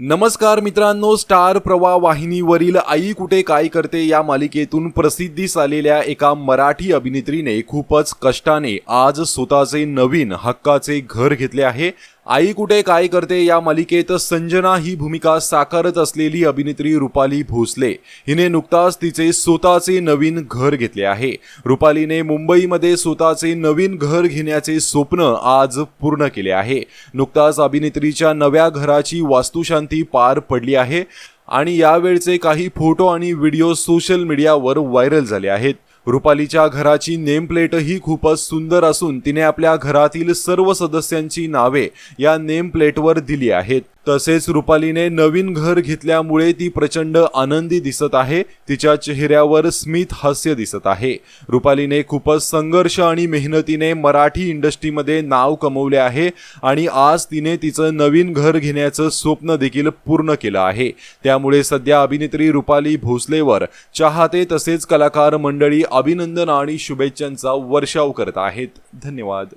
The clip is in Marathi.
नमस्कार मित्रांनो स्टार प्रवा वाहिनीवरील आई कुठे काय करते या मालिकेतून प्रसिद्धीस आलेल्या एका मराठी अभिनेत्रीने खूपच कष्टाने आज स्वतःचे नवीन हक्काचे घर घेतले आहे. आई कुठे काय करते या मालिकेत संजना ही भूमिका साकारत असलेली अभिनेत्री रुपाली भोसले. हिने नुकताच तिचे स्वतःचे नवीन घर घेतले आहे. रुपालीने मुंबईमध्ये स्वतःचे नवीन घर घेण्याचे स्वप्न आज पूर्ण केले आहे. नुकताच अभिनेत्रीच्या नव्या घराची वास्तुशांती पार पडली आहे आणि यावेळचे काही फोटो आणि व्हिडिओ सोशल मीडियावर व्हायरल झाले आहेत. रुपालीच्या घराची नेमप्लेटही खूपच सुंदर असून तिने आपल्या घरातील सर्व सदस्यांची नावे या नेमप्लेटवर दिली आहेत. तसेच रुपालीने नवीन घर घेतल्यामुळे ती प्रचंड आनंदी दिसत आहे. तिच्या चेहऱ्यावर स्मित हास्य दिसत आहे. रुपालीने खूपच संघर्ष आणि मेहनतीने मराठी इंडस्ट्रीमध्ये नाव कमवले आहे आणि आज तिने तिचं नवीन घर घेण्याचं स्वप्न देखील पूर्ण केलं आहे. त्यामुळे सध्या अभिनेत्री रुपाली भोसलेवर चाहते तसेच कलाकार मंडळी अभिनंदन आणि शुभेच्छांचा वर्षाव करत आहेत. धन्यवाद.